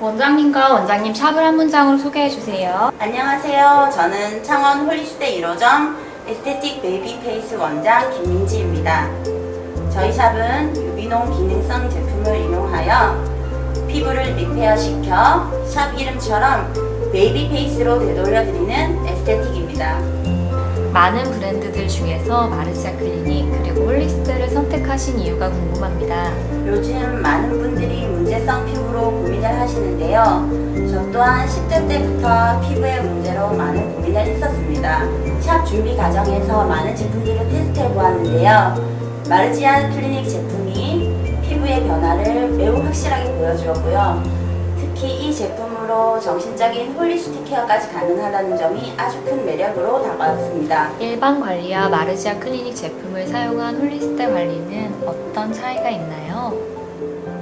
원장님과 원장님 샵을 한 문장으로 소개해 주세요. 안녕하세요. 저는 창원 홀리스대 1호점 에스테틱 베이비 페이스 원장 김민지입니다. 저희 샵은 유기농 기능성 제품을 이용하여 피부를 리페어 시켜 샵 이름처럼 베이비 페이스로 되돌려드리는 에스테틱입니다. 많은 브랜드들 중에서 마르시아 클리닉 그리고 홀리스트를 선택하신 이유가 궁금합니다. 요즘 많은 분들이 문제성 피부로 고민을 하시는데요. 저 또한 10대 때부터 피부에 문제로 많은 고민을 했었습니다. 샵 준비 과정에서 많은 제품들을 테스트해 보았는데요. 마르지안 클리닉 제품이 피부의 변화를 매우 확실하게 보여주었고요. 특히 이 제품으로 정신적인 홀리스틱 케어까지 가능하다는 점이 아주 큰 매력으로 다가왔습니다. 일반 관리와 마르시아 클리닉 제품을 사용한 홀리스트 관리는 어떤 차이가 있나요?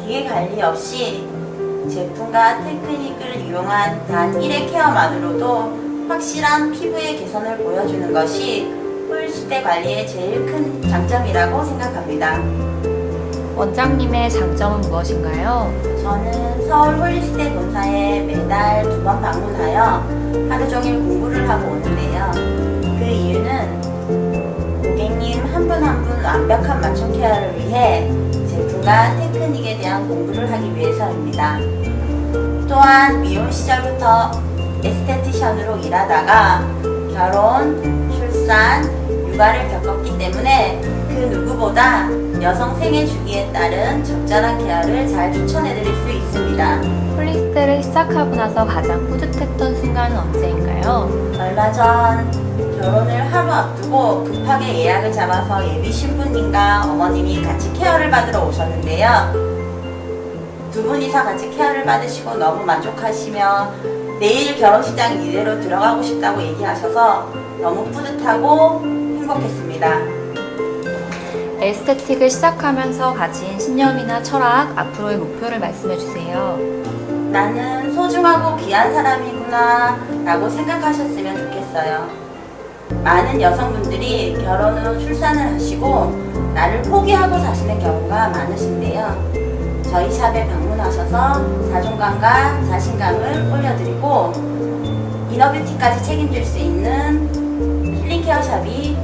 기계 관리 없이 제품과 테크닉을 이용한 단 1회 케어만으로도 확실한 피부의 개선을 보여주는 것이 홀수대 관리의 제일 큰 장점이라고 생각합니다. 원장님의 장점은 무엇인가요? 저는 서울 홀리스대 본사에 매달 두 번 방문하여 하루 종일 공부를 하고 오는데요. 그 이유는 고객님 한 분 한 분 완벽한 맞춤 케어를 위해 제품과 테크닉에 대한 공부를 하기 위해서입니다. 또한 미혼 시절부터 에스테티션으로 일하다가 결혼, 출산, 육아를 겪었기 때문에 그 누구보다 여성 생애 주기에 따른 적절한 케어를 잘 추천해드릴 수 있습니다. 홀리스트를 시작하고 나서 가장 뿌듯했던 순간은 언제인가요? 얼마 전 하루 앞두고 급하게 예약을 잡아서 예비 신부님과 어머님이 같이 케어를 받으러 오셨는데요. 두 분이서 같이 케어를 받으시고 너무 만족하시며 내일 결혼식장 이대로 들어가고 싶다고 얘기하셔서 너무 뿌듯하고 행복했습니다. 에스테틱을 시작하면서 가진 신념이나 철학, 앞으로의 목표를 말씀해 주세요. 나는 소중하고 귀한 사람이구나 라고 생각하셨으면 좋겠어요. 많은 여성분들이 결혼 후 출산을 하시고 나를 포기하고 사시는 경우가 많으신데요. 저희 샵에 방문하셔서 자존감과 자신감을 올려드리고 이너뷰티까지 책임질 수 있는 힐링케어 샵이.